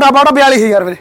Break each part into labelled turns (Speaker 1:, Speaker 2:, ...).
Speaker 1: ਟਾਟਾ ਬਾੜਾ 42000 ਵੀਰੇ।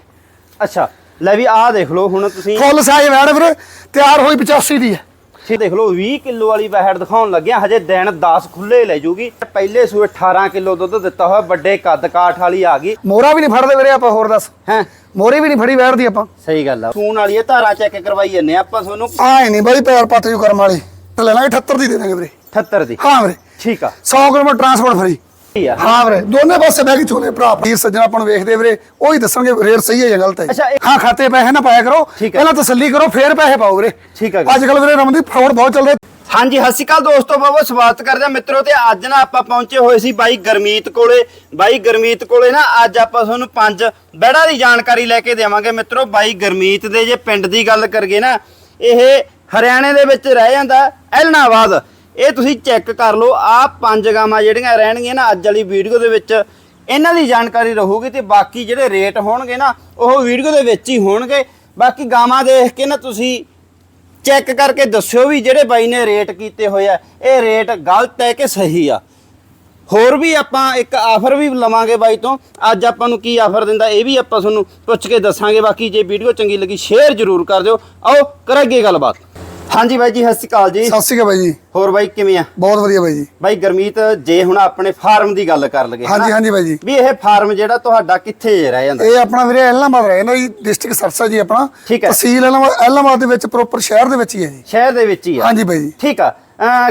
Speaker 2: ਅੱਛਾ ਲੈ ਵੀ ਆਹ ਦੇਖ ਲਓ ਹੁਣ ਤੁਸੀਂ
Speaker 1: ਫੁੱਲ ਸਾਈਜ਼ ਵੈੜ ਵੀਰੇ ਤਿਆਰ ਹੋਈ 85 ਦੀ ਹੈ।
Speaker 2: ਠੀਕ ਦੇਖ ਲਓ 20 ਕਿਲੋ ਵਾਲੀ ਵਹਿੜ ਦਿਖਾਉਣ ਲੱਗਿਆ ਹਜੇ ਦਿਨ 10 ਖੁੱਲੇ ਲੈ ਜੂਗੀ। ਪਹਿਲੇ ਸੂਏ 18 ਕਿਲੋ ਦੁੱਧ ਦਿੱਤਾ ਹੋਇਆ ਵੱਡੇ ਕੱਦ ਕਾਠ ਵਾਲੀ ਆ ਗਈ।
Speaker 1: ਮੋਰਾ ਵੀ ਨਹੀਂ ਫੜਦੇ ਵੀਰੇ ਆਪਾਂ ਹੋਰ ਦੱਸ।
Speaker 2: ਹੈ?
Speaker 1: ਮੋਰੇ ਵੀ ਨਹੀਂ ਫੜੀ ਵੈੜ ਦੀ ਆਪਾਂ।
Speaker 2: ਸਹੀ ਗੱਲ ਆ। ਸੂਣ ਵਾਲੀ ਇਹ ਧਾਰਾ ਚੈੱਕ ਕਰਵਾਈ ਜੰਨੇ ਆਪਾਂ ਤੁਹਾਨੂੰ।
Speaker 1: ਆਏ ਨਹੀਂ ਬਈ ਪੈਰ ਪੱਤ ਜੂ ਕਰਮ ਵਾਲੀ। ਲੈ ਲਾਂਗੇ 78 ਦੀ ਦੇ ਦਾਂਗੇ ਵੀਰੇ।
Speaker 2: 78 ਦੀ।
Speaker 1: ਹਾਂ ਵੀਰੇ।
Speaker 2: ਠੀਕ ਆ।
Speaker 1: 100 ਕਿਲੋਮੀਟਰ ਟਰਾਂਸਪੋਰਟ ਫਰੀ।
Speaker 2: ਠੀਕ ਆ?
Speaker 1: ਹਾਂ ਵੀਰੇ ਦੋਨੇ ਪਾਸੇ ਬਹਿ ਕੇ ਚੋਲੇ ਭਰਾ ਵੀਰ ਸੱਜਣਾ ਆਪਾਂ ਨੂੰ ਵੇਖਦੇ ਵੀਰੇ ਉਹੀ ਦੱਸਣਗੇ ਰੇਟ ਸਹੀ ਹੈ ਜਾਂ ਗਲਤ ਹੈ ਹਾਂ ਖਾਤੇ ਪੈਸੇ ਨਾ ਪਾਇਆ ਕਰੋ।
Speaker 2: ਹੈ।
Speaker 1: ਪਹਿਲਾਂ ਤਸੱਲੀ ਕਰੋ ਫੇਰ ਪੈਸੇ ਪਾਓ ਵੀਰੇ।
Speaker 2: ਠੀਕ ਹੈ।
Speaker 1: ਅੱਜ ਕੱਲ ਵੀਰੇ ਰਮਦੀ ਫਰਾਡ ਬਹੁਤ ਚੱਲਦੇ
Speaker 2: ਹਾਂਜੀ ਸਤਿ ਸ਼੍ਰੀ ਅਕਾਲ ਦੋਸਤੋ ਬਹੁਤ ਸਵਾਗਤ ਕਰਦੇ ਆ ਮਿੱਤਰੋ ਤੇ ਅੱਜ ਨਾ ਆਪਾਂ ਪਹੁੰਚੇ ਹੋਏ ਸੀ ਬਾਈ ਗਰਮੀਤ ਕੋਲੇ। ਬਾਈ ਗਰਮੀਤ ਕੋਲੇ ਨਾ ਅੱਜ ਆਪਾਂ ਤੁਹਾਨੂੰ ਪੰਜ ਬੈੜਾ ਦੀ ਜਾਣਕਾਰੀ ਲੈ ਕੇ ਦੇਵਾਂਗੇ ਮਿੱਤਰੋ। ਬਾਈ ਗਰਮੀਤ ਦੇ ਜੇ ਪਿੰਡ ਦੀ ਗੱਲ ਕਰਗੇ ਨਾ ਇਹ ਹਰਿਆਣੇ ਦੇ ਵਿੱਚ ਰਹਿ ਜਾਂਦਾ ਐਲਨਾਬਾਦ। ਇਹ ਤੁਸੀਂ ਚੈੱਕ ਕਰ ਲਓ ਆ ਪੰਜ ਗਾਵਾਂ ਜਿਹੜੀਆਂ ਰਹਿਣਗੀਆਂ ਨਾ ਅੱਜ ਵਾਲੀ ਵੀਡੀਓ ਦੇ ਵਿੱਚ, ਇਹਨਾਂ ਦੀ ਜਾਣਕਾਰੀ ਰਹੂਗੀ ਤੇ ਬਾਕੀ ਜਿਹੜੇ ਰੇਟ ਹੋਣਗੇ ਨਾ, ਉਹ ਵੀਡੀਓ ਦੇ ਵਿੱਚ ਹੀ ਹੋਣਗੇ। ਬਾਕੀ ਗਾਵਾਂ ਦੇਖ ਕੇ ਨਾ ਤੁਸੀਂ ਚੈੱਕ ਕਰਕੇ ਦੱਸਿਓ ਵੀ ਜਿਹੜੇ ਬਾਈ ਨੇ ਰੇਟ ਕੀਤੇ ਹੋਏ ਆ, ਇਹ ਰੇਟ ਗਲਤ ਹੈ ਕਿ ਸਹੀ ਆ? ਹੋਰ ਵੀ ਆਪਾਂ ਇੱਕ ਆਫਰ ਵੀ ਲਵਾਂਗੇ ਬਾਈ ਤੋਂ, ਅੱਜ ਆਪਾਂ ਨੂੰ ਕੀ ਆਫਰ ਦਿੰਦਾ ਇਹ ਵੀ ਆਪਾਂ ਤੁਹਾਨੂੰ ਪੁੱਛ ਕੇ ਦੱਸਾਂਗੇ, ਬਾਕੀ ਜੇ ਵੀਡੀਓ ਚੰਗੀ ਲੱਗੀ ਸ਼ੇਅਰ ਜ਼ਰੂਰ ਕਰ ਦਿਓ। ਆਓ, ਕਰਾਂਗੇ ਗੱਲਬਾਤ। ਹਾਂਜੀ ਬਾਈ ਜੀ ਸਤਿ ਸ਼੍ਰੀ ਅਕਾਲ ਜੀ।
Speaker 1: ਸਤਿ ਸ਼੍ਰੀ ਅਕਾਲ ਬਾਈ ਜੀ।
Speaker 2: ਹੋਰ ਬਾਈ ਕਿਵੇਂ ਆ?
Speaker 1: ਬਹੁਤ ਵਧੀਆ ਬਾਈ ਜੀ।
Speaker 2: ਬਾਈ ਗਰਮੀਤ ਜੇ ਹੁਣ ਆਪਣੇ ਫਾਰਮ ਦੀ ਗੱਲ ਕਰ ਲਗੇ
Speaker 1: ਹਾਂਜੀ ਹਾਂਜੀ ਬਾਈ ਜੀ।
Speaker 2: ਵੀ ਇਹ ਫਾਰਮ ਜਿਹੜਾ ਤੁਹਾਡਾ ਕਿੱਥੇ ਰਹਿ ਜਾਂਦਾ?
Speaker 1: ਇਹ ਆਪਣਾ ਵੀਰੇ ਐਲਾਮਾਬਾਦ ਰਹਿ ਜਾਂਦਾ ਜੀ ਡਿਸਟ੍ਰਿਕਟ ਸਰਸਾ ਜੀ ਆਪਣਾ। ਤਹਿਸੀਲ ਐਲਾਮਾਬਾਦ ਦੇ ਵਿੱਚ ਪ੍ਰੋਪਰ ਸ਼ਹਿਰ ਦੇ ਵਿੱਚ ਹੀ ਹੈ ਜੀ।
Speaker 2: ਸ਼ਹਿਰ ਦੇ ਵਿੱਚ ਹੀ ਆ।
Speaker 1: ਹਾਂਜੀ ਬਾਈ ਜੀ।
Speaker 2: ਠੀਕ ਆ।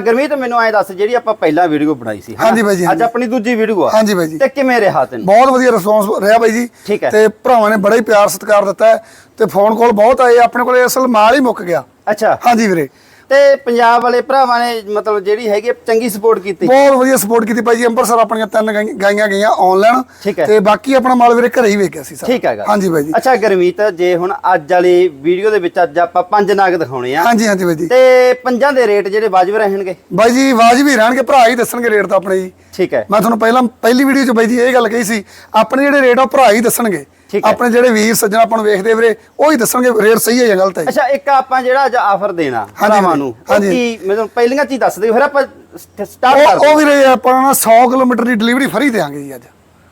Speaker 2: ਗਰਮੀਤ ਮੈਨੂੰ ਐ ਦੱਸ ਜਿਹੜੀ ਆਪਾਂ ਪਹਿਲਾਂ ਵੀਡੀਓ ਬਣਾਈ ਸੀ?
Speaker 1: ਹਾਂਜੀ ਬਾਈ ਜੀ,
Speaker 2: ਅੱਜ। ਆਪਣੀ ਦੂਜੀ ਵੀਡੀਓ ਆ।
Speaker 1: ਹਾਂਜੀ ਬਾਈ ਜੀ।
Speaker 2: ਤੇ ਕਿਵੇਂ ਰਿਹਾ ਤੈਨੂੰ?
Speaker 1: ਬਹੁਤ ਵਧੀਆ ਰਿਸਪੌਂਸ ਰਿਹਾ ਬਾਈ ਜੀ। ਤੇ ਭਰਾਵਾਂ ਨੇ ਬੜਾ ਹੀ ਪਿਆਰ ਸਤਿਕਾਰ ਦਿੱਤਾ ਤੇ ਫੋਨ ਕਾਲ ਬਹੁਤ ਆਏ ਆਪਣੇ ਕੋਲੇ ਅਸਲ ਮਾਲ ਹੀ ਮੁੱਕ ਗਿਆ।
Speaker 2: ਅੱਛਾ।
Speaker 1: ਹਾਂਜੀ ਵੀਰੇ।
Speaker 2: ਤੇ ਪੰਜਾਬ ਵਾਲੇ ਭਰਾਵਾਂ ਨੇ ਮਤਲਬ ਜਿਹੜੀ ਹੈਗੀ ਚੰਗੀ ਸਪੋਰਟ ਕੀਤੀ?
Speaker 1: ਬਹੁਤ ਵਧੀਆ ਸਪੋਰਟ ਕੀਤੀ ਬਾਈ ਜੀ ਅੰਮ੍ਰਿਤਸਰ ਆਪਣੀਆਂ ਤਿੰਨ ਗਾਈ- ਗਾਈਆਂ ਗਈਆਂ ਆਨਲਾਈਨ। ਤੇ ਬਾਕੀ ਆਪਣਾ ਮਾਲ ਵੀਰੇ ਘਰੇ ਹੀ ਵੇਚਿਆ ਸੀ ਸਾਰਾ।
Speaker 2: ਠੀਕ ਹੈਗਾ।
Speaker 1: ਹਾਂਜੀ ਬਾਈ ਜੀ।
Speaker 2: ਅੱਛਾ ਗਰਮੀਤ ਜੇ ਹੁਣ ਅੱਜ ਵਾਲੀ ਵੀਡੀਓ ਦੇ ਵਿੱਚ ਅੱਜ ਆਪਾਂ ਪੰਜ ਨਾਗ ਦਿਖਾਉਣੇ ਆ।
Speaker 1: ਹਾਂਜੀ ਹਾਂਜੀ ਬਾਈ ਜੀ।
Speaker 2: ਤੇ ਪੰਜਾਂ ਦੇ ਰੇਟ ਜਿਹੜੇ ਵਾਜਬ ਰਹਿਣਗੇ?
Speaker 1: ਬਾਈ ਜੀ ਵਾਜਬੀ ਰਹਿਣਗੇ ਭਰਾ ਹੀ ਦੱਸਣਗੇ ਰੇਟ ਤਾਂ ਆਪਣੇ ਜੀ
Speaker 2: ਠੀਕ ਹੈ।
Speaker 1: ਮੈਂ ਤੁਹਾਨੂੰ ਪਹਿਲਾਂ ਪਹਿਲੀ ਵੀਡੀਓ 'ਚ ਬਾਈ ਜੀ ਇਹ ਗੱਲ ਕਹੀ ਸੀ ਆਪਣੇ ਜਿਹੜੇ ਰੇਟ ਆ ਉਹ ਭਰਾ ਹੀ ਦੱਸਣਗੇ। ਆਪਣੇ ਜਿਹੜੇ ਵੀਰ ਸੱਜਣ ਆਪਾਂ ਨੂੰ ਵੇਖਦੇ ਵੀਰੇ ਉਹ ਹੀ ਦੱਸਣਗੇ ਰੇਟ ਸਹੀ ਹੈ ਜਾਂ ਗਲਤ ਹੈ।
Speaker 2: ਅੱਛਾ ਇੱਕ ਆਪਾਂ ਜਿਹੜਾ ਅੱਜ ਆਫਰ ਦੇਣਾ ਭਰਾਵਾਂ ਨੂੰ। ਕੀ ਮੈਨੂੰ ਪਹਿਲੀਆਂ ਚੀਜ਼ ਦੱਸ ਦਿਓ ਫਿਰ ਆਪਾਂ ਸਟਾਰਟ ਕਰ
Speaker 1: ਉਹ
Speaker 2: ਦਿਓ
Speaker 1: ਉਹ ਵੀਰੇ ਆਪਾਂ ਨਾ 100 ਕਿਲੋਮੀਟਰ ਦੀ ਡਿਲੀਵਰੀ ਫਰੀ ਦੇਾਂਗੇ ਜੀ ਅੱਜ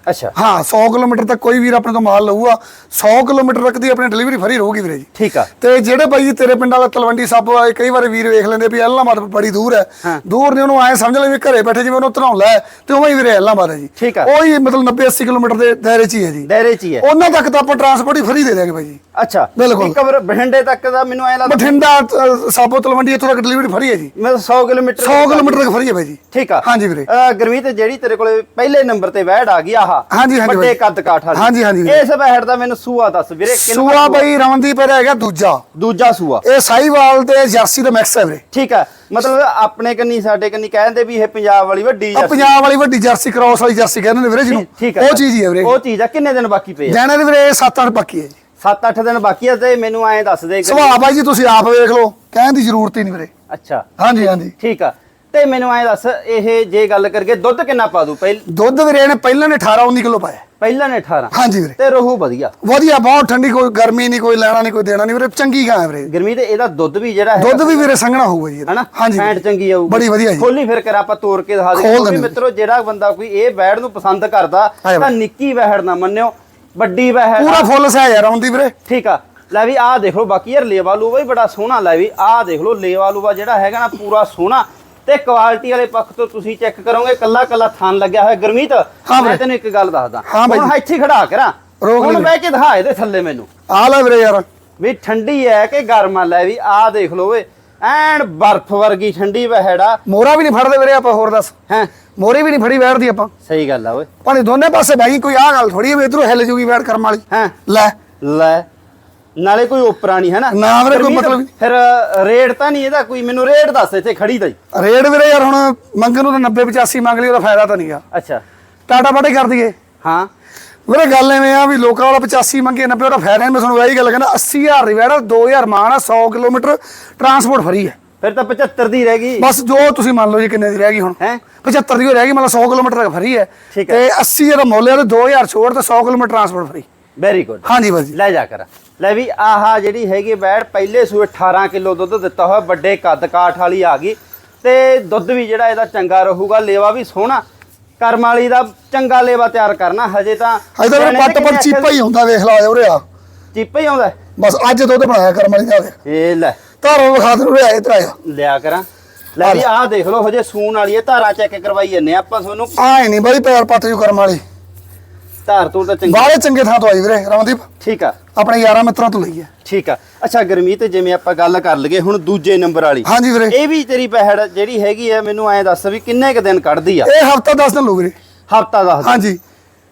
Speaker 2: ਅੱਛਾ।
Speaker 1: ਹਾਂ 100 ਕਿਲੋਮੀਟਰ ਤੱਕ ਕੋਈ ਵੀਰ ਆਪਣੇ ਤੋਂ ਮਾਲ ਲਊਗਾ। 100 ਕਿਲੋਮੀਟਰ ਤੱਕ ਦੀ ਆਪਣੀ ਡਿਲੀਵਰੀ ਫਰੀ ਰਹੂਗੀ ਵੀਰੇ ਜੀ।
Speaker 2: ਠੀਕ ਆ।
Speaker 1: ਤੇ ਜਿਹੜੇ ਬਾਈ ਜੀ ਤੇਰੇ ਪਿੰਡ ਵਾਲਾ ਤਲਵੰਡੀ ਸਾਬੋ ਆਏ ਕਈ ਵਾਰ ਵੀਰ ਵੇਖ ਲੈਂਦੇ ਵੀ ਐਲਾਮਾਬਾਦ ਬੜੀ ਦੂਰ ਹੈ। ਦੂਰ ਨੇ ਉਹਨੂੰ ਐ ਸਮਝ ਲੈ ਵੀ ਘਰੇ ਬੈਠੇ ਜਿਵੇਂ ਉਹਨੂੰ ਹੈ ਤੇ ਉਵੇਂ ਹੀ ਵੀਰੇ ਐਲਾਮਾਬਾਦ ਹੈ ਜੀ।
Speaker 2: ਠੀਕ ਆ।
Speaker 1: ਉਹੀ ਮਤਲਬ 90 80 ਕਿਲੋਮੀਟਰ ਦੇ ਦਾਇਰੇ 'ਚ ਹੀ ਹੈ ਜੀ।
Speaker 2: ਦਾਇਰੇ 'ਚ ਹੀ ਹੈ।
Speaker 1: ਉਹਨਾਂ ਤੱਕ ਤਾਂ ਆਪਾਂ ਟਰਾਂਸਪੋਰਟ ਹੀ ਫਰੀ ਦੇ ਦੇਾਂਗੇ ਬਾਈ ਜੀ।
Speaker 2: ਅੱਛਾ।
Speaker 1: ਬਿਲਕੁਲ।
Speaker 2: ਇੱਕ ਵਾਰ ਬਠਿੰਡੇ ਤੱਕ ਦਾ ਮੈਨੂੰ ਐ ਲੱਗਦਾ
Speaker 1: ਬਠਿੰਡਾ ਸਾਬੋ ਤਲਵੰਡੀ ਇੱਥੋਂ ਤੱਕ ਡਿਲੀਵਰੀ ਫਰੀ ਹੈ ਜੀ।
Speaker 2: ਮੈਂ 100 ਕਿਲੋਮੀਟਰ
Speaker 1: 100 ਕਿਲੋਮੀਟਰ ਤੱਕ ਫਰੀ ਹੈ ਬਾਈ ਜੀ।
Speaker 2: ਠੀਕ ਆ।
Speaker 1: ਹਾਂਜੀ ਵੀਰੇ।
Speaker 2: ਗੁਰਮੀਤ ਜਿਹੜੀ ਤੇਰੇ ਕੋਲੇ ਪਹਿਲੇ ਨੰਬਰ ਤੇ ਵਹਿੜ ਆ ਗਈ ਆਹ।
Speaker 1: ਹਾਂਜੀ, ਹਾਂਜੀ
Speaker 2: ਵੱਡੇ। ਕੱਦ ਕਾਠ
Speaker 1: ਹਾਂਜੀ, ਹਾਂਜੀ।
Speaker 2: ਇਸ ਵਹਿੜ ਦਾ ਮੈਨੂੰ ਸੂਆ ਦੱਸ ਵੀਰੇ ਕਿੰਨਾ
Speaker 1: ਸੂਆ ਬਾਈ ਰਮਨਦੀਪ ਇਹਦਾ ਹੈਗਾ ਦੂਜਾ।
Speaker 2: ਦੂਜਾ ਸੂਆ।
Speaker 1: ਇਹ ਸਾਈਵਾਲ ਤੇ ਜਰਸੀ ਦਾ ਮਿਕਸ ਹੈ ਵੀਰੇ।
Speaker 2: ਠੀਕ ਆ ਮਤਲਬ ਆਪਣੇ ਕੰਨੀ ਸਾਡੇ ਕੰਨੀ ਕਹਿੰਦੇ ਵੀ ਇਹ ਪੰਜਾਬ ਵਾਲੀ ਵੱਡੀ ਜਰਸੀ।
Speaker 1: ਪੰਜਾਬ ਵਾਲੀ ਵੱਡੀ ਜਰਸੀ ਕ੍ਰਾਸ ਵਾਲੀ ਜਰਸੀ ਕਹਿੰਦੇ ਨੇ ਵੀਰੇ ਜਿਹਨੂੰ। ਉਹ ਚੀਜ਼ ਹੀ ਹੈ ਵੀਰੇ।
Speaker 2: ਉਹ ਚੀਜ਼ ਆ ਕਿੰਨੇ ਦਿਨ ਬਾਕੀ ਪਏ
Speaker 1: ਲੈਣੇ ਦੇ ਵੀਰੇ 7-8 ਬਾਕੀ ਹੈ ਜੀ।
Speaker 2: 7-8 ਦਿਨ ਬਾਕੀ ਆ ਤੇ ਮੈਨੂੰ ਐਂ ਦੱਸ ਦੇ
Speaker 1: ਸੁਭਾਅ ਬਾਈ ਜੀ ਤੁਸੀਂ ਆਪ ਵੇਖ ਲਓ ਕਹਿਣ ਦੀ ਜ਼ਰੂਰਤ ਹੀ ਨਹੀਂ ਵੀਰੇ।
Speaker 2: ਅੱਛਾ।
Speaker 1: ਹਾਂਜੀ ਹਾਂਜੀ।
Speaker 2: ਠੀਕ ਆ। ਤੇ ਮੈਨੂੰ ਐਂ ਦੱਸ ਇਹ ਜੇ ਗੱਲ ਕਰਕੇ ਦੁੱਧ ਕਿੰਨਾ ਪਾ ਦੂ? ਪਹਿਲ
Speaker 1: ਦੁੱਧ ਵੀਰੇ ਇਹਨੇ ਪਹਿਲਾਂ ਨੇ 18 19 ਕਿਲੋ ਪਾਇਆ।
Speaker 2: ਪਹਿਲਾਂ ਨੇ 18
Speaker 1: ਹਾਂਜੀ ਵੀਰੇ।
Speaker 2: ਤੇ ਰਹੂ ਵਧੀਆ।
Speaker 1: ਵਧੀਆ ਬਹੁਤ ਠੰਡੀ ਕੋਈ ਗਰਮੀ ਨਹੀਂ ਕੋਈ ਲੈਣਾ ਨਹੀਂ ਕੋਈ ਦੇਣਾ ਨਹੀਂ ਵੀਰੇ ਚੰਗੀ ਗਾਂ ਹੈ ਵੀਰੇ।
Speaker 2: ਗਰਮੀ ਤੇ ਇਹਦਾ ਦੁੱਧ ਵੀ ਜਿਹੜਾ ਹੈ
Speaker 1: ਦੁੱਧ ਵੀ ਵੀਰੇ ਸੰਘਣਾ ਹੋਊਗਾ ਜੀ ਇਹਦਾ।
Speaker 2: ਹਨਾ?
Speaker 1: ਹਾਂਜੀ
Speaker 2: ਫੈਂਟ ਚੰਗੀ ਆਊਗੀ।
Speaker 1: ਬੜੀ ਵਧੀਆ ਜੀ।
Speaker 2: ਖੋਲੀ ਫਿਰ ਕਰ ਆਪਾਂ ਤੋੜ ਕੇ ਦਿਖਾ ਦੇ
Speaker 1: ਖੋਲ
Speaker 2: ਕਿਉਂਕਿ
Speaker 1: ਦਿੰਦੇ।
Speaker 2: ਮਿੱਤਰੋ ਜਿਹੜਾ ਬੰਦਾ ਕੋਈ ਇਹ ਬੈੜ ਨੂੰ ਪਸੰਦ ਕਰਦਾ ਤਾਂ ਨਿੱਕੀ ਵਹਿੜ ਨਾ ਮੰਨਿਓ ਵੱਡੀ ਵਹਿੜ
Speaker 1: ਪੂਰਾ ਫੁੱਲ ਸਹਿ ਯਾਰ ਆਉਂਦੀ ਵੀਰੇ।
Speaker 2: ਠੀਕ ਆ। ਲੈ ਵੀ ਆਹ ਦੇਖ ਲਓ ਬਾਕੀ ਯਾਰ ਲੇਵਾ ਲੂਵਾ ਹੀ ਬੜਾ ਸੋਹਣਾ ਲੈ ਵੀ ਆਹ ਦੇਖ ਲਓ ਲੇਵਾ ਲੂਵਾ ਜਿਹੜਾ ਹੈਗਾ ਨਾ ਪੂਰਾ ਸੋਹਣਾ। ਤੇ ਕੁਆਲਿਟੀ ਵਾਲੇ ਪੱਖ ਤੋਂ ਤੁਸੀਂ ਚੈੱਕ ਕਰੋਗੇ ਕੱਲਾ ਕੱਲਾ ਥਾਨ ਲੱਗਿਆ ਹੋਇਆ। ਗਰਮੀਤ ਮੈਂ। ਤੈਨੂੰ ਇੱਕ ਗੱਲ ਦੱਸਦਾ।
Speaker 1: ਹਾਂ ਬਾਈ
Speaker 2: ਹੁਣ। ਇੱਥੇ ਖੜਾ ਕਰਾਂ। ਹੁਣ। ਬਹਿ ਕੇ ਦਿਖਾ ਇਹਦੇ ਥੱਲੇ ਮੈਨੂੰ।
Speaker 1: ਆ ਲੈ ਵੀਰੇ ਯਾਰ।
Speaker 2: ਵੀ ਠੰਡੀ ਹੈ ਕਿ ਗਰਮ ਆ ਲੈ ਵੀ ਆਹ ਦੇਖ ਲਓ ਓਏ। ਐਨ ਬਰਫ਼ ਵਰਗੀ ਠੰਡੀ ਵਹਿੜਾ
Speaker 1: ਮੋਰਾ ਵੀ ਨਹੀਂ ਫੜਦੇ ਵੀਰੇ ਆਪਾਂ ਹੋਰ ਦੱਸ।
Speaker 2: ਹੈ?
Speaker 1: ਮੋਰੇ ਵੀ ਨਹੀਂ ਫੜੀ ਵੈੜ ਦੀ ਆਪਾਂ।
Speaker 2: ਸਹੀ ਗੱਲ ਆ ਓਏ।
Speaker 1: ਭਾਵੇਂ ਦੋਨੇ ਪਾਸੇ ਬਹਿ ਗਈ ਕੋਈ ਆਹ ਗੱਲ ਥੋੜੀ ਵੀ ਇਧਰੋਂ ਹਿੱਲ ਜੂਗੀ ਵੈੜ ਕਰਮ ਵਾਲੀ।
Speaker 2: ਹੈ?
Speaker 1: ਲੈ।
Speaker 2: ਲੈ। ਨਾਲੇ ਕੋਈ ਓਪਰਾ ਨਹੀਂ ਹੈ ਨਾ
Speaker 1: ਨਾ ਵੀਰੇ, ਕੋਈ ਮਤਲਬ ਨਹੀਂ।
Speaker 2: ਫਿਰ ਰੇਟ ਤਾਂ ਨਹੀਂ ਇਹਦਾ ਕੋਈ ਮੈਨੂੰ ਰੇਟ ਦੱਸ ਇੱਥੇ ਖੜੀ ਦਾ
Speaker 1: ਰੇਟ ਵੀਰੇ ਯਾਰ ਹੁਣ ਮੰਗਣ ਨੂੰ ਤਾਂ 90 85 ਮੰਗ ਲਈ ਉਹਦਾ ਫਾਇਦਾ ਤਾਂ ਨਹੀਂਗਾ
Speaker 2: ਅੱਛਾ।
Speaker 1: ਟਾਟਾ ਬਾਟੇ ਕਰ ਦਈਏ।
Speaker 2: ਹਾਂ।
Speaker 1: ਵੀਰੇ ਗੱਲ ਐਵੇਂ ਆ ਵੀ ਲੋਕਾਂ ਵਾਲਾ 85 ਮੰਗੇ 90 ਉਹਦਾ ਫਾਇਦਾ ਨਹੀਂ ਮੈਂ ਤੁਹਾਨੂੰ ਇਹੀ ਗੱਲ ਕਹਿੰਦਾ 80000 ਦੀ ਵੈੜਾ 2000 ਮਾਨ ਆ 100 ਕਿਲੋਮੀਟਰ ਟਰਾਂਸਪੋਰਟ ਫਰੀ ਹੈ।
Speaker 2: ਫਿਰ ਤਾਂ 75 ਦੀ ਰਹਿ ਗਈ।
Speaker 1: ਬਸ ਜੋ ਤੁਸੀਂ ਮੰਨ ਲਓ ਜੀ ਕਿੰਨੇ ਦੀ ਰਹਿ ਗਈ ਹੁਣ।
Speaker 2: ਹੈ?
Speaker 1: 75 ਦੀ ਹੋ ਰਹਿ ਗਈ ਮਤਲਬ 100 ਕਿਲੋਮੀਟਰ ਤੱਕ ਫਰੀ ਹੈ।
Speaker 2: ਠੀਕ ਹੈ।
Speaker 1: ਤੇ 80 ਦਾ ਮੁੱਲ ਹੈ ਤੇ 2000 ਛੋੜ ਤੇ 100 kilometre transport free.
Speaker 2: Very good
Speaker 1: ਹਾਂਜੀ ਬਾਜੀ
Speaker 2: ਲੈ ਜਾ ਕਰ। ਲੈ ਵੀ ਆਹਾ ਜਿਹੜੀ ਹੈਗੀ ਬੈੜ ਪਹਿਲੇ ਸੂਏ 18 ਕਿਲੋ ਦੁੱਧ ਦਿੱਤਾ ਹੋਇਆ ਵੱਡੇ ਕੱਦ ਕਾਠ ਵਾਲੀ ਆ ਗਈ। ਤੇ ਦੁੱਧ ਵੀ ਜਿਹੜਾ ਇਹਦਾ ਚੰਗਾ ਰਹੂਗਾ ਲੇਵਾ ਵੀ ਸੋਹਣਾ। ਕਰਮ ਵਾਲੀ ਦਾ ਚੰਗਾ ਲੇਵਾ ਤਿਆਰ ਕਰਨਾ ਹਜੇ ਤਾਂ
Speaker 1: ਅਜੇ ਤਾਂ ਪੱਟ
Speaker 2: ਕਿੰਨੇ
Speaker 1: ਚੀਪਾ ਹੀ ਹੁੰਦਾ ਵੇਖ ਲਾ ਉਰੇ ਆ।
Speaker 2: ਚੀਪਾ ਹੀ ਆਉਂਦਾ?
Speaker 1: ਬਸ ਅੱਜ ਦੁੱਧ ਬਣਾਇਆ ਕਰਮ ਵਾਲੀ ਦਾ।
Speaker 2: ਇਹ ਲੈ।
Speaker 1: ਧਾਰੋਂ ਵਿਖਾ ਦੇ ਉਰੇ ਇਧਰ ਆਇਆ
Speaker 2: ਲਿਆ ਕਰਾਂ। ਲੈ ਵੀ ਆਹ ਦੇਖ ਲਓ ਹਜੇ ਸੂਣ ਵਾਲੀ ਹੈ ਧਾਰਾ ਚੈੱਕ ਕਰਵਾਈ ਜੰਨੇ ਆਪਾਂ ਤੁਹਾਨੂੰ।
Speaker 1: ਆਏ ਨਹੀਂ ਬਈ ਪੈਰ ਪੱਟ ਜੂ ਕਰਮ ਵਾਲੀ।
Speaker 2: ਧਾਰ ਤੋਂ ਤਾਂ ਚੰਗੀ
Speaker 1: ਬਾਹਲੇ ਚੰਗੇ ਥਾਂ ਤੋਂ ਆਈ ਵੀਰੇ ਰਮਨਦੀਪ।
Speaker 2: ਠੀਕ ਆ।
Speaker 1: ਆਪਣੇ ਯਾਰਾਂ ਮਿੱਤਰਾਂ ਤੋਂ ਲਈ ਹੈ।
Speaker 2: ਠੀਕ ਆ। ਅੱਛਾ ਗਰਮੀਤ ਜਿਵੇਂ ਆਪਾਂ ਗੱਲ ਕਰ ਲਈਏ ਹੁਣ ਦੂਜੇ ਨੰਬਰ ਵਾਲੀ।
Speaker 1: ਹਾਂਜੀ ਵੀਰੇ।
Speaker 2: ਇਹ ਵੀ ਤੇਰੀ ਪਹਿੜ ਜਿਹੜੀ ਹੈਗੀ ਆ ਮੈਨੂੰ ਐਂ ਦੱਸ ਵੀ ਕਿੰਨੇ ਕ ਦਿਨ ਕੱਢਦੀ ਆ?
Speaker 1: ਇਹ ਹਫਤਾ 10 ਦਿਨ ਲੋ ਵੀਰੇ।
Speaker 2: ਹਫਤਾ ਦੱਸ ਦੇ।
Speaker 1: ਹਾਂਜੀ।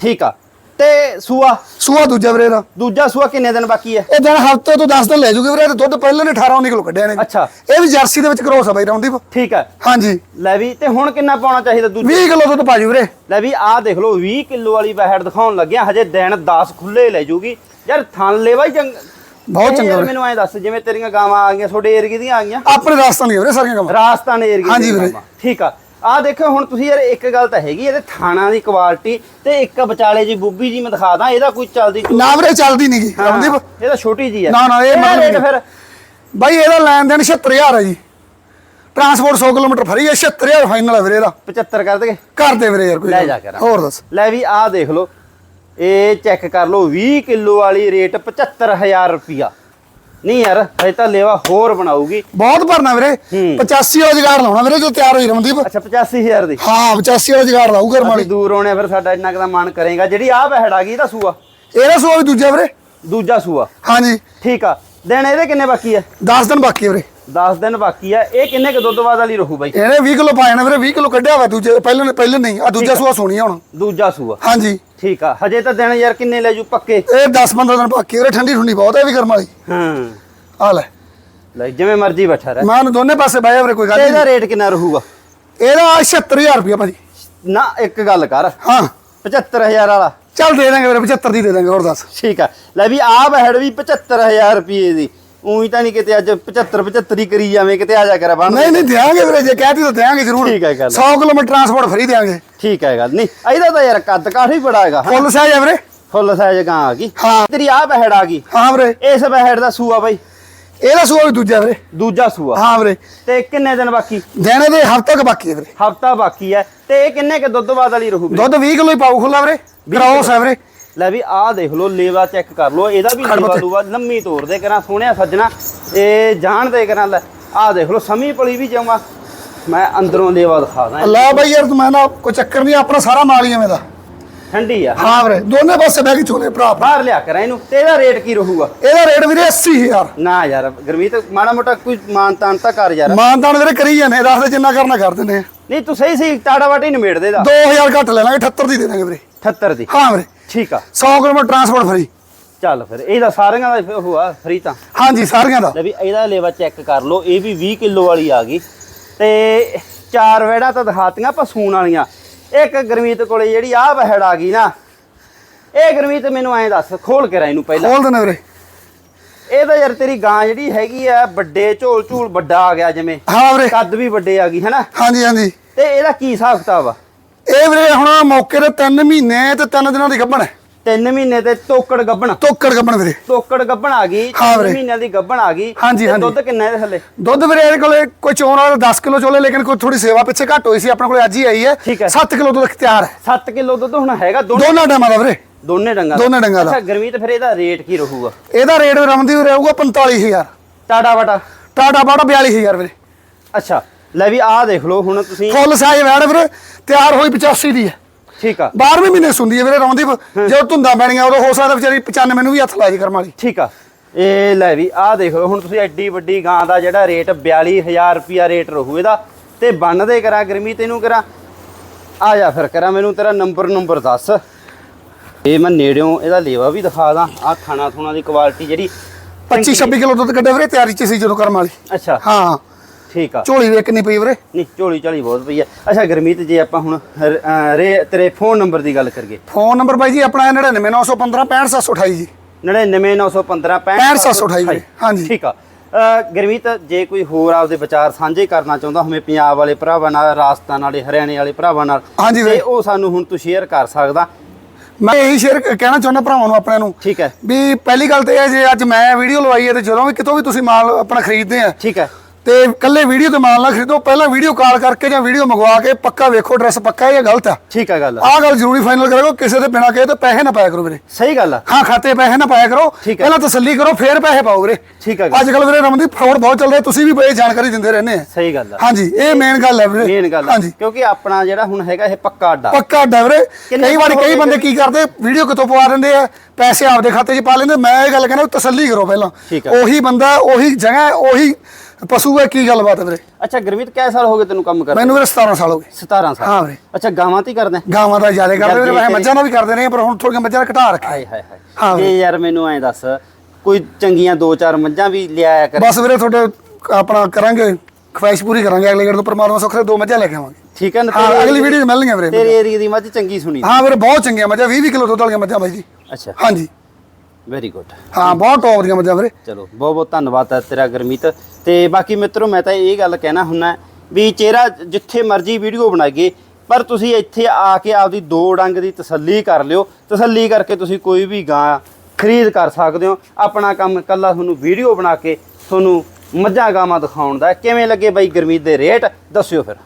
Speaker 2: ਠੀਕ ਆ। ਤੇ ਸੂਆ?
Speaker 1: ਸੂਆ ਦੂਜਾ ਵੀਰੇ ਦਾ
Speaker 2: ਦੂਜਾ ਸੂਆ ਕਿੰਨੇ ਦਿਨ ਬਾਕੀ ਹੈ
Speaker 1: ਇਹ ਦਿਨ ਹਫ਼ਤੇ ਤੋਂ 10 ਦਿਨ ਲੈ ਜੂਗੇ ਵੀਰੇ ਤੇ ਦੁੱਧ ਪਹਿਲੇ ਨੇ 18 19 ਕਿਲੋ ਕੱਢਿਆ ਨੇ
Speaker 2: ਅੱਛਾ।
Speaker 1: ਇਹ ਵੀ ਜਰਸੀ ਦੇ ਵਿੱਚ ਕ੍ਰੋਸ ਆ ਬਾਈ ਰਮਨਦੀਪ
Speaker 2: ਠੀਕ ਆ।
Speaker 1: ਹਾਂਜੀ।
Speaker 2: ਲੈ ਵੀ ਤੇ ਹੁਣ ਕਿੰਨਾ ਪਾਉਣਾ ਚਾਹੀਦਾ ਦੂਜਾ
Speaker 1: 20 ਕਿਲੋ ਦੁੱਧ ਪਾਜੂ ਵੀਰੇ।
Speaker 2: ਲੈ ਵੀ ਆਹ ਦੇਖ ਲਓ 20 ਕਿਲੋ ਵਾਲੀ ਬਹਿੜ ਦਿਖਾਉਣ ਲੱਗਿਆ ਹਜੇ ਦਿਨ 10 ਖੁੱਲੇ ਲੈ ਜੂਗੀ। ਯਾਰ ਥਣ ਲੈਵਾ ਹੀ ਚੰਗ
Speaker 1: ਬਹੁਤ ਚੰਗਾ।
Speaker 2: ਮੈਨੂੰ ਐਂ ਦੱਸ ਜਿਵੇਂ ਤੇਰੀਆਂ ਗਾਵਾਂ ਆ ਗਈਆਂ ਤੁਹਾਡੇ ਏਰੀਏ ਦੀਆਂ ਆ ਗਈਆਂ।
Speaker 1: ਆਪਣੇ ਰਾਸਤਾ ਨਹੀਂ ਵੀਰੇ ਸਾਰੀਆਂ ਕੰਮ
Speaker 2: ਰਾਜਸਥਾਨ ਏਰੀਏ
Speaker 1: ਹਾਂਜੀ
Speaker 2: ਦੀਆਂ
Speaker 1: ਵੀਰੇ।
Speaker 2: ਗਾਵਾਂ। ਠੀਕ ਆ। ਆਹ ਦੇਖੋ ਹੁਣ ਤੁਸੀਂ ਯਾਰ ਇੱਕ ਗੱਲ ਤਾਂ ਹੈਗੀ ਇਹਦੇ ਥਾਣਾ ਦੀ ਕੁਆਲਿਟੀ ਤੇ ਇੱਕ ਵਿਚਾਲੇ ਜੀ ਬੁੱਬੀ ਜੀ ਮੈਂ ਦਿਖਾ ਦਾਂ ਇਹਦਾ ਕੋਈ ਚੱਲਦੀ
Speaker 1: ਨਾ ਵੀਰੇ ਚੱਲਦੀ ਨਹੀਂ ਗੀ
Speaker 2: ਹਾਂ,
Speaker 1: ਰਮਨਦੀਪ
Speaker 2: ਇਹ ਤਾਂ ਛੋਟੀ ਜੀ ਹੈ
Speaker 1: ਨਾ, ਨਾ, ਇਹ
Speaker 2: ਇਹਦਾ
Speaker 1: ਮਤਲਬ।
Speaker 2: ਫਿਰ
Speaker 1: ਬਾਈ ਇਹਦਾ ਲੈਣ ਦੇਣ 76000 ਹੈ ਜੀ ਟਰਾਂਸਪੋਰਟ 100 ਕਿਲੋਮੀਟਰ ਫਰੀ ਹੈ 76000 ਫਾਈਨਲ ਹੈ ਵੀਰੇ ਇਹਦਾ
Speaker 2: 75 ਕਰ ਦੇਗੇ
Speaker 1: ਘਰ ਦੇ ਵੀਰੇ ਯਾਰ ਕੋਈ
Speaker 2: ਲੈ। ਜਾ ਕਰਾਂ।
Speaker 1: ਹੋਰ ਦੱਸ
Speaker 2: ਲੈ ਵੀ ਆਹ ਦੇਖ ਲਓ ਇਹ ਚੈੱਕ ਕਰ ਲਓ 20 ਕਿਲੋ ਵਾਲੀ ਰੇਟ 75000 ਰੁਪਿਆ ਨਹੀਂ ਯਾਰ ਹਜੇ ਤਾਂ ਲੇਵਾ ਹੋਰ ਬਣਾਊਗੀ।
Speaker 1: ਬਹੁਤ ਭਰਨਾ ਵੀਰੇ।
Speaker 2: ਹੂੰ।
Speaker 1: 85 ਵਾਲਾ ਜਗਾੜ ਲਾਉਣਾ ਵੀਰੇ ਜੋ ਤਿਆਰ ਹੋਈ ਰਮਨਦੀਪ।
Speaker 2: ਅੱਛਾ 85000 ਦੀ?
Speaker 1: ਹਾਂ 85 ਵਾਲਾ ਜਗਾੜ ਲਾਊ ਘਰ ਵਾਲੀ।
Speaker 2: ਦੂਰ ਆਉਣੇ ਆ, ਫਿਰ ਸਾਡਾ ਇੰਨਾ ਕੁ ਦਾ ਮਨ ਕਰੇਗਾ। ਜਿਹੜੀ ਆਹ ਬਹਿੜ ਆ ਗਈ ਇਹਦਾ ਸੂਆ।
Speaker 1: ਇਹਦਾ ਸੂਆ ਵੀ ਦੂਜਾ ਵੀਰੇ।
Speaker 2: ਦੂਜਾ ਸੂਆ।
Speaker 1: ਹਾਂਜੀ।
Speaker 2: ਠੀਕ ਆ। ਦਿਨ ਇਹਦੇ ਕਿੰਨੇ ਬਾਕੀ ਆ?
Speaker 1: 10 ਦਿਨ ਬਾਕੀ ਵੀਰੇ।
Speaker 2: 10 ਦਿਨ ਬਾਕੀ ਆ ਇਹ ਕਿੰਨੇ ਕ ਦੁੱਧ ਬਾਦ ਵਾਲੀ ਰਹੂ ਬਾਈ?
Speaker 1: ਇਹਨੇ 20 ਕਿਲੋ ਪਾਇਆ ਨਾ ਵੀਰੇ 20 ਕਿਲੋ ਕੱਢਿਆ ਵਾ ਦੂਜੇ ਪਹਿਲੇ ਪਹਿਲੇ ਨਹੀਂ ਆ ਦੂਜਾ ਸੂਆ ਸੋਣੀ ਆ ਹੁਣ।
Speaker 2: ਦੂਜਾ ਸੂਆ।
Speaker 1: ਹਾਂਜੀ।
Speaker 2: ਠੀਕ ਆ ਹਜੇ ਤਾਂ ਦਿਨ ਯਾਰ ਕਿੰਨੇ ਲੈ ਜੂ ਪੱਕੇ?
Speaker 1: ਇਹ 10 15 ਦਿਨ ਬਾਕੀ ਵੀਰੇ ਠੰਡੀ ਠੁੰਡੀ ਬਹੁਤ ਹੈ ਵੀ ਕਰਮ ਵਾਲੀ।
Speaker 2: ਹਾਂ।
Speaker 1: ਆ ਲੈ।
Speaker 2: ਲੈ ਜਿਵੇਂ ਮਰਜ਼ੀ ਬੈਠਾ ਰਹਿ।
Speaker 1: ਮੈਂ ਦੋਨੇ ਪਾਸੇ ਬਾਇਆ ਵੀਰੇ ਕੋਈ ਗੱਲ ਨਹੀਂ
Speaker 2: ਇਹਦਾ ਰੇਟ ਕਿੰਨਾ ਰਹੂਗਾ?
Speaker 1: ਇਹਦਾ 76000 ਰੁਪਇਆ ਭਾਜੀ।
Speaker 2: ਨਾ ਇੱਕ ਗੱਲ ਕਰ।
Speaker 1: ਹਾਂ।
Speaker 2: 75000 ਵਾਲਾ।
Speaker 1: ਚੱਲ ਦੇ ਦਾਂਗੇ ਵੀਰੇ 75 ਦੀ ਦੇ ਦਾਂਗੇ ਹੋਰ ਦੱਸ।
Speaker 2: ਠੀਕ ਆ। ਲੈ ਵੀ ਆਹ ਬਹਿੜ ਵੀ 75000 ਰੁਪਏ ਦੀ। ਉਹੀ ਤਾਂ ਨਹੀਂ ਕਿਤੇ ਅੱਜ 75 75 ਹੀ ਕਰੀ ਜਾਵੇਂ ਕਿਤੇ ਆ ਜਾ ਕਰ ਬਣ
Speaker 1: ਨਹੀਂ ਨਹੀਂ ਦਿਆਂਗੇ ਵੀਰੇ ਜੇ ਕਹਿਤੀ ਤਾਂ ਦਿਆਂਗੇ ਜ਼ਰੂਰ।
Speaker 2: ਠੀਕ ਹੈ ਗੱਲ।
Speaker 1: 100 ਕਿਲੋਮੀਟਰ ਟਰਾਂਸਪੋਰਟ ਫਰੀ ਦਿਆਂਗੇ।
Speaker 2: ਠੀਕ ਹੈ ਗੱਲ। ਨਹੀਂ ਇਹਦਾ ਤਾਂ ਯਾਰ ਕੱਦ ਕਾਠੀ ਬੜਾ ਹੈਗਾ
Speaker 1: ਫੁੱਲ ਸਾਈਜ਼ ਹੈ ਵੀਰੇ।
Speaker 2: ਫੁੱਲ ਸਾਈਜ਼ ਗਾਂ ਆ ਗਈ।
Speaker 1: ਹਾਂ।
Speaker 2: ਤੇਰੀ ਆਹ ਬਹਿੜ ਆ ਗਈ।
Speaker 1: ਹਾਂ ਵੀਰੇ।
Speaker 2: ਇਸ ਬਹਿੜ ਦਾ ਸੂਆ ਬਾਈ।
Speaker 1: ਇਹਦਾ ਸੂਆ ਵੀ ਦੂਜਾ ਵੀਰੇ।
Speaker 2: ਦੂਜਾ ਸੂਆ।
Speaker 1: ਹਾਂ ਵੀਰੇ।
Speaker 2: ਤੇ ਕਿੰਨੇ ਦਿਨ ਬਾਕੀ?
Speaker 1: ਦੇਣੇ ਦੇ ਹਫ਼ਤਾ ਕੁ ਬਾਕੀ ਹੈ ਵੀਰੇ।
Speaker 2: ਹਫਤਾ ਬਾਕੀ ਹੈ। ਤੇ ਇਹ ਕਿੰਨੇ ਕ ਦੁੱਧ ਬਾਦ ਵਾਲੀ ਰਹੂ?
Speaker 1: ਦੁੱਧ 20 ਕਿਲੋ ਹੀ ਪਾਉ ਖੁੱਲਾ ਵੀਰੇ। ਕ੍ਰੋਸ ਹੈ ਵੀਰੇ।
Speaker 2: ਲੈ ਵੀ ਆਹ ਦੇਖ ਲਓ ਲੇਵਾ ਚੈੱਕ ਕਰ ਲਓ ਇਹਦਾ ਵੀ ਲੇਵਾ। ਲੂਵਾ ਲੰਮੀ ਤੋੜ ਦੇ ਕਰਾਂ ਸੋਹਣਿਆ ਸੱਜਣਾ ਇਹ ਜਾਣਦੇ ਕਰਾਂ ਲੈ ਆਹ ਦੇਖ ਲਓ ਸਮੀ ਪਲੀ ਵੀ ਜਾਵਾਂ ਮੈਂ ਅੰਦਰੋਂ ਲੇਵਾ ਦਿਖਾ ਦਾਂ
Speaker 1: ਅੱਲਾ ਬਾਈ ਯਾਰ ਤੂੰ ਮੈਂ ਨਾ ਕੋਈ ਚੱਕਰ ਨਹੀਂ ਆਪਣਾ ਸਾਰਾ ਮਾਲ ਹੀ ਐਵੇਂ ਦਾ।
Speaker 2: ਠੰਡੀ ਆ।
Speaker 1: ਹਾਂ ਵੀਰੇ ਦੋਨੇ ਪਾਸੇ ਕੇ ਚੋਲੇ ਭਰਾ।
Speaker 2: ਬਾਹਰ ਲਿਆ ਕਰਾਂ ਇਹਨੂੰ ਤੇ ਇਹਦਾ ਰੇਟ ਕੀ ਰਹੂਗਾ?
Speaker 1: ਇਹਦਾ ਰੇਟ ਵੀਰੇ 80000
Speaker 2: ਨਾ ਯਾਰ ਗਰਮੀਤ ਮਾੜਾ ਮੋਟਾ ਕੋਈ ਮਾਨ ਤਾਨ ਤਾਂ ਕਰ ਯਾਰ।
Speaker 1: ਮਾਨਦਾਨ ਵੀਰੇ ਕਰੀ ਜਾਂਦੇ ਦੱਸ ਦੇ ਜਿੰਨਾ ਕਰਨਾ ਕਰ ਦਿੰਦੇ ਆ।
Speaker 2: ਨਹੀਂ ਤੂੰ ਸਹੀ ਸਹੀ ਟਾੜਾ ਵਾਟੀ ਨਿਮੇੜ ਦੇ ਦਾ
Speaker 1: 2000 ਘੱਟ ਲੈ ਲਾਂਗੇ 78 ਦੀ ਦੇ ਦਾਂਗੇ ਵੀਰੇ।
Speaker 2: 78 ਦੀ।
Speaker 1: ਹਾਂ ਵੀਰੇ।
Speaker 2: ਠੀਕ ਆ।
Speaker 1: 100 ਕਿਲੋਮੀਟਰ ਟਰਾਂਸਪੋਰਟ ਫਰੀ
Speaker 2: ਚੱਲ ਫਿਰ ਇਹਦਾ ਸਾਰਿਆਂ ਦਾ ਉਹ ਆ ਫਰੀ ਤਾਂ।
Speaker 1: ਹਾਂਜੀ ਸਾਰੀਆਂ ਦਾ।
Speaker 2: ਲੈ ਵੀ ਇਹਦਾ ਲੇਵਾ ਚੈੱਕ ਕਰ ਲਓ ਇਹ ਵੀ 20 ਕਿਲੋ ਵਾਲੀ ਆ ਗਈ। ਤੇ ਚਾਰ ਵੜਾ ਤਾਂ ਦਿਖਾਤੀਆਂ ਆਪਾਂ ਸੂਣ ਵਾਲੀਆਂ। ਇੱਕ ਗਰਮੀਤ ਕੋਲੇ ਜਿਹੜੀ ਆਹ ਵਹਿੜ ਆ ਗਈ ਨਾ ਇਹ ਗਰਮੀਤ ਮੈਨੂੰ ਐਂ ਦੱਸ ਖੋਲ ਕੇ ਰਾ ਇਹਨੂੰ ਪਹਿਲਾਂ।
Speaker 1: ਖੋਲ ਦਿੰਦੇ ਵੀਰੇ।
Speaker 2: ਇਹ ਤਾਂ ਯਾਰ ਤੇਰੀ ਗਾਂ ਜਿਹੜੀ ਹੈਗੀ ਆ ਵੱਡੇ ਝੋਲ ਝੂਲ ਵੱਡਾ ਆ ਗਿਆ ਜਿਵੇਂ।
Speaker 1: ਹਾਂ ਵੀਰੇ।
Speaker 2: ਕੱਦ ਵੀ ਵੱਡੇ ਆ ਗਈ ਹੈਨਾ?
Speaker 1: ਹਾਂਜੀ ਹਾਂਜੀ।
Speaker 2: ਤੇ ਇਹਦਾ ਕੀ ਹਿਸਾਬ ਕਿਤਾਬ ਆ?
Speaker 1: ਇਹ ਵੀਰੇ ਹੁਣ ਮੌਕੇ ਤੇ 3 ਮਹੀਨੇ ਤੇ 3 ਦਿਨਾਂ ਦੀ ਗੱਭਣ ਹੈ।
Speaker 2: ਤਿੰਨ ਮਹੀਨੇ ਤੇ ਤੋਕੜ ਗੱਬਣ
Speaker 1: ਤੋਕੜ ਗੱਭਣ ਵੀਰੇ।
Speaker 2: ਤੋਕੜ ਗੱਬਣ ਆ ਗਈ
Speaker 1: ਹਾਂ
Speaker 2: ਤਿੰਨ
Speaker 1: ਵੀਰੇ।
Speaker 2: ਮਹੀਨਿਆਂ ਦੀ ਗੱਬਣ ਆ ਗਈ।
Speaker 1: ਹਾਂਜੀ, ਹਾਂਜੀ।
Speaker 2: ਦੁੱਧ ਕਿੰਨਾ ਇਹਦੇ ਥੱਲੇ?
Speaker 1: ਦੁੱਧ ਵੀਰੇ ਇਹਦੇ ਕੋਲੇ ਕੋਈ ਚੋਣ ਵਾਲਾ 10 ਕਿਲੋ ਚੋਲੇ ਲੇਕਿਨ ਕੋਈ ਥੋੜੀ ਸੇਵਾ ਪਿੱਛੇ ਘੱਟ ਹੋਈ ਸੀ ਆਪਣੇ ਕੋਲੇ ਅੱਜ ਹੀ ਆਈ ਹੈ।
Speaker 2: ਠੀਕ ਹੈ।
Speaker 1: 7 ਕਿਲੋ ਦੁੱਧ ਤਿਆਰ ਹੈ।
Speaker 2: 7 ਕਿਲੋ ਦੁੱਧ ਹੁਣ ਹੈਗਾ ਦੋਨੇ
Speaker 1: ਦੋਨਾਂ ਟਾਈਮਾਂ ਦਾ ਵੀਰੇ।
Speaker 2: ਦੋਨੇ ਡੰਗਾਂ
Speaker 1: ਦੋਨੇ ਡੰਗਾਂ ਦਾ।
Speaker 2: ਅੱਛਾ ਗਰਮੀਤ ਫਿਰ ਇਹਦਾ ਰੇਟ ਕੀ ਰਹੂਗਾ?
Speaker 1: ਇਹਦਾ ਰੇਟ ਰਮਦੀ ਰਹੂਗਾ 45000
Speaker 2: ਟਾਟਾ ਵਾਟਾ।
Speaker 1: ਟਾਟਾ ਬਾਟਾ 42000 ਵੀਰੇ।
Speaker 2: ਅੱਛਾ ਲੈ ਵੀ ਆਹ ਦੇਖ ਲਓ ਹੁਣ ਤੁਸੀਂ
Speaker 1: ਫੁੱਲ ਸਾਈਜ਼ ਵੈੜ ਵੀਰੇ ਤਿਆਰ ਹੋਈ 85 ਦੀ ਹੈ।
Speaker 2: ਠੀਕ ਆ।
Speaker 1: 12ਵੇਂ ਮਹੀਨੇ ਸੁੰਦੀ ਹੈ ਵੀਰੇ ਰੌਂਦੀ ਜਦੋਂ ਧੁੰਦਾਂ ਪੈਣੀਆਂ ਉਦੋਂ ਹੋ ਸਕਦਾ ਵਿਚਾਰੀ 95 ਨੂੰ ਵੀ ਹੱਥ ਲਾ ਜੀ ਕਰਮ ਵਾਲੀ।
Speaker 2: ਠੀਕ ਆ। ਇਹ ਲੈ ਵੀ ਆਹ ਦੇਖ ਲਓ ਹੁਣ ਤੁਸੀਂ ਐਡੀ ਵੱਡੀ ਗਾਂ ਦਾ ਜਿਹੜਾ ਰੇਟ 42000 ਰੁਪਿਆ ਰੇਟ ਰਹੂ ਇਹਦਾ ਤੇ ਬੰਨਦੇ ਕਰਾਂ ਗਰਮੀ ਤੈਨੂੰ ਕਰਾਂ। ਆ ਜਾ ਫਿਰ ਕਰਾਂ ਮੈਨੂੰ ਤੇਰਾ ਨੰਬਰ ਨੰਬਰ ਦੱਸ। ਇਹ ਮੈਂ ਨੇੜਿਓਂ ਇਹਦਾ ਲੇਵਾ ਵੀ ਦਿਖਾ ਦਾਂ ਆ ਖਾਣਾ ਥੁਣਾ ਦੀ ਕੁਆਲਿਟੀ ਜਿਹੜੀ
Speaker 1: 25 26 ਕਿਲੋ ਦੁੱਧ ਕੱਢੇ ਵੀਰੇ ਤਿਆਰੀ ਚ ਸੀ ਜਦੋਂ ਕਰਮ ਵਾਲੀ।
Speaker 2: ਅੱਛਾ।
Speaker 1: ਹਾਂ।
Speaker 2: ਠੀਕ ਆ।
Speaker 1: ਝੋਲੀ ਵੇਖ ਨਹੀਂ ਪਈ ਵੀਰੇ?
Speaker 2: ਨਹੀਂ ਝੋਲੀ ਝਾਲੀ ਬਹੁਤ ਪਈ ਆ। ਅੱਛਾ ਗਰਮੀਤ ਜੇ ਆਪਾਂ ਹੁਣ ਰ- ਤੇਰੇ ਫੋਨ ਨੰਬਰ ਦੀ ਗੱਲ ਕਰੀਏ।
Speaker 1: ਫੋਨ ਨੰਬਰ ਬਾਈ ਜੀ ਆਪਣਾ 99915 65728 ਜੀ।
Speaker 2: 99915
Speaker 1: 65728 ਵੀਰੇ, ਹਾਂਜੀ।
Speaker 2: ਠੀਕ ਆ। ਗਰਮੀਤ ਜੇ ਕੋਈ ਹੋਰ ਆਪਦੇ ਵਿਚਾਰ ਸਾਂਝੇ ਕਰਨਾ ਚਾਹੁੰਦਾ ਹੋਵੇ ਪੰਜਾਬ ਵਾਲੇ ਭਰਾਵਾਂ ਨਾਲ ਰਾਜਸਥਾਨ ਵਾਲੇ ਹਰਿਆਣੇ ਵਾਲੇ ਭਰਾਵਾਂ ਨਾਲ
Speaker 1: ਹਾਂਜੀ
Speaker 2: ਤੇ। ਉਹ ਸਾਨੂੰ ਹੁਣ ਤੂੰ ਸ਼ੇਅਰ ਕਰ ਸਕਦਾ।
Speaker 1: ਮੈਂ ਇਹੀ ਸ਼ੇਅਰ ਕਹਿਣਾ ਚਾਹੁੰਦਾ ਭਰਾਵਾਂ ਨੂੰ ਆਪਣਿਆਂ ਨੂੰ
Speaker 2: ਠੀਕ ਹੈ।
Speaker 1: ਵੀ ਪਹਿਲੀ ਗੱਲ ਤੇ ਇਹ ਹੈ ਜੇ ਅੱਜ ਮੈਂ ਵੀਡੀਓ ਲਵਾਈ ਹੈ ਤੇ ਜਦੋਂ ਵੀ ਕਿਤੋਂ ਵੀ ਤੁਸੀਂ ਮਾਲ ਆਪਣਾ ਖਰੀਦਦੇ ਆ
Speaker 2: ਠੀਕ ਹੈ।
Speaker 1: ਤੇ ਕੱਲੇ ਵੀਡੀਓ ਤੇ ਮਾਲ ਨਾ ਖਰੀਦੋ ਪਹਿਲਾਂ ਵੀਡੀਓ ਕਾਲ ਕਰਕੇ ਜਾਂ ਵੀਡੀਓ ਮੰਗਵਾ ਕੇ ਪੱਕਾ ਵੇਖੋ ਐਡਰੈਸ ਪੱਕਾ ਹੈ ਜਾਂ ਗਲਤ ਹੈ?
Speaker 2: ਠੀਕ ਆ ਗੱਲ।
Speaker 1: ਆਹ ਗੱਲ ਜ਼ਰੂਰੀ ਫਾਈਨਲ ਕਰੋ ਕਿਸੇ ਦੇ ਬਿਨਾ ਕਹੇ ਤੇ ਪੈਸੇ ਨਾ ਪਾਇਆ ਕਰੋ ਵੀਰੇ।
Speaker 2: ਸਹੀ ਗੱਲ ਆ।
Speaker 1: ਹਾਂ ਖਾਤੇ ਪੈਸੇ ਨਾ ਪਾਇਆ ਕਰੋ। ਪਹਿਲਾਂ ਤਸੱਲੀ ਕਰੋ ਫੇਰ ਪੈਸੇ ਪਾਓ ਵੀਰੇ।
Speaker 2: ਠੀਕ ਹੈ ਗੱਲ।
Speaker 1: ਅੱਜ ਕੱਲ ਵੀਰੇ ਰਮਨਦੀਪ ਫਰਾਡ ਬਹੁਤ ਚੱਲਦੇ ਤੁਸੀਂ ਵੀ ਇਹ ਜਾਣਕਾਰੀ ਦਿੰਦੇ ਰਹਿੰਦੇ ਆ।
Speaker 2: ਸਹੀ ਗੱਲ ਆ।
Speaker 1: ਹਾਂਜੀ ਇਹ ਮੇਨ ਗੱਲ ਹੈ ਵੀਰੇ।
Speaker 2: ਮੇਨ ਗੱਲ ਆ।
Speaker 1: ਹਾਂਜੀ।
Speaker 2: ਕਿਉਂਕਿ ਆਪਣਾ ਜਿਹੜਾ ਹੁਣ ਹੈਗਾ ਇਹ ਪੱਕਾ ਅੱਡਾ।
Speaker 1: ਪੱਕਾ ਅੱਡਾ ਵੀਰੇ। ਕਈ ਵਾਰੀ ਕਈ ਬੰਦੇ ਕੀ ਕਰਦੇ ਵੀਡੀਓ ਕਿਤੋਂ ਪਵਾ ਦਿੰਦੇ ਆ ਪੈਸੇ ਆਪਦੇ ਖਾਤੇ 'ਚ ਪਾ ਲੈਂਦੇ। ਮੈਂ ਇਹ ਗੱਲ ਕਹਿੰਦਾ ਤਸੱਲੀ ਕਰੋ ਪਹਿਲਾਂ। ਉਹੀ ਬੰਦਾ ਉਹੀ ਜਗ੍ਹਾ ਉਹੀ ਪਸ਼ੂ ਹੈ ਕੀ ਗੱਲਬਾਤ ਹੈ ਵੀਰੇ?
Speaker 2: ਅੱਛਾ ਗੁਰਮੀਤ ਕਿੰਨੇ ਸਾਲ ਹੋ ਗਏ ਤੈਨੂੰ ਕੰਮ ਕਰਦੇ?
Speaker 1: ਮੈਨੂੰ ਵੀਰੇ 17 ਸਾਲ ਹੋ ਗਏ।
Speaker 2: 17 ਸਾਲ?
Speaker 1: ਹਾਂ ਵੀਰੇ।
Speaker 2: ਅੱਛਾ ਗਾਵਾਂ ਤੇ ਕਰਦੇ?
Speaker 1: ਗਾਵਾਂ ਦਾ ਜ਼ਿਆਦਾ ਕਰਦੇ ਵੀਰੇ
Speaker 2: ਤੇਰੀ-
Speaker 1: ਮੱਝਾਂ ਦਾ ਵੀ ਕਰਦੇ ਰਹੇ ਪਰ ਹੁਣ ਥੋੜੀਆਂ ਮੱਝਾਂ ਘਟਾ ਰੱਖਿਆ।
Speaker 2: ਹਾਏ ਹਾਏ ਹਾਏ।
Speaker 1: ਹਾਂ
Speaker 2: ਜੇ ਯਾਰ ਮੈਨੂੰ ਐਂ ਦੱਸ ਕੋਈ ਚੰਗੀਆਂ ਦੋ ਚਾਰ ਮੱਝਾਂ ਵੀ ਲਿਆਇਆ ਕਰ?
Speaker 1: ਬਸ ਵੀਰੇ ਤੁਹਾਡੇ ਆਪਣਾ ਕਰਾਂਗੇ ਖੁਆਇਸ਼ ਪੂਰੀ ਕਰਾਂਗੇ ਅਗਲੇ ਗੇੜ ਤੋਂ ਪਰਮਾਤਮਾ ਸੁੱਖ ਦੇ ਮੱਝਾਂ ਲੈ ਕੇ ਆਵਾਂਗੇ।
Speaker 2: ਠੀਕ ਹੈ ਨਾ
Speaker 1: ਹਾਂ ਅਗਲੀ ਵੀਡੀਓ
Speaker 2: ਦੀ-
Speaker 1: ਵੀਰੇ
Speaker 2: ਤੇਰੇ ਏਰੀਆ ਦੀ ਮੱਝ ਚੰਗੀ ਸੁਣੀ।
Speaker 1: ਹਾਂ ਵੀਰੇ ਬਹੁਤ ਚੰਗੀਆਂ ਮੱਝਾਂ 20 20 ਕਿਲੋ ਦੁੱਧ ਵਾਲੀਆਂ ਮੱਝਾਂ ਬਾਈ ਜੀ।
Speaker 2: ਅੱਛਾ।
Speaker 1: ਹਾਂਜੀ।
Speaker 2: ਵੈਰੀ ਗੁੱਡ
Speaker 1: ਹਾਂ ਬਹੁਤ ਟੌਪ ਦੀਆਂ ਮੱਝਾਂ ਵੀਰੇ।
Speaker 2: ਚਲੋ ਬਹੁਤ ਬਹੁਤ ਧੰਨਵਾਦ ਹੈ ਤੇਰਾ ਗੁਰਮੀਤ। ਤੇ ਬਾਕੀ ਮਿੱਤਰੋ ਮੈਂ ਤਾਂ ਇਹ ਗੱਲ ਕਹਿਣਾ ਹੁੰਨਾ ਵੀ ਚਿਹਰਾ ਜਿੱਥੇ ਮਰਜ਼ੀ ਵੀਡੀਓ ਬਣਾਈਏ ਪਰ ਤੁਸੀਂ ਇੱਥੇ ਆ ਕੇ ਆਪਦੀ ਦੋ ਡੰਗ ਦੀ ਤਸੱਲੀ ਕਰ ਲਿਓ। ਤਸੱਲੀ ਕਰਕੇ ਤੁਸੀਂ ਕੋਈ ਵੀ ਗਾਂ ਖਰੀਦ ਕਰ ਸਕਦੇ ਹੋ। ਆਪਣਾ ਕੰਮ ਕੱਲਾ ਤੁਹਾਨੂੰ ਵੀਡੀਓ ਬਣਾ ਕੇ ਤੁਹਾਨੂੰ ਮੱਝਾਂ ਗਾਵਾਂ ਦਿਖਾਉਣ ਦਾ। ਕਿਵੇਂ ਲੱਗੇ ਬਾਈ ਗੁਰਮੀਤ ਦੇ ਰੇਟ? ਦੱਸਿਓ ਫਿਰ।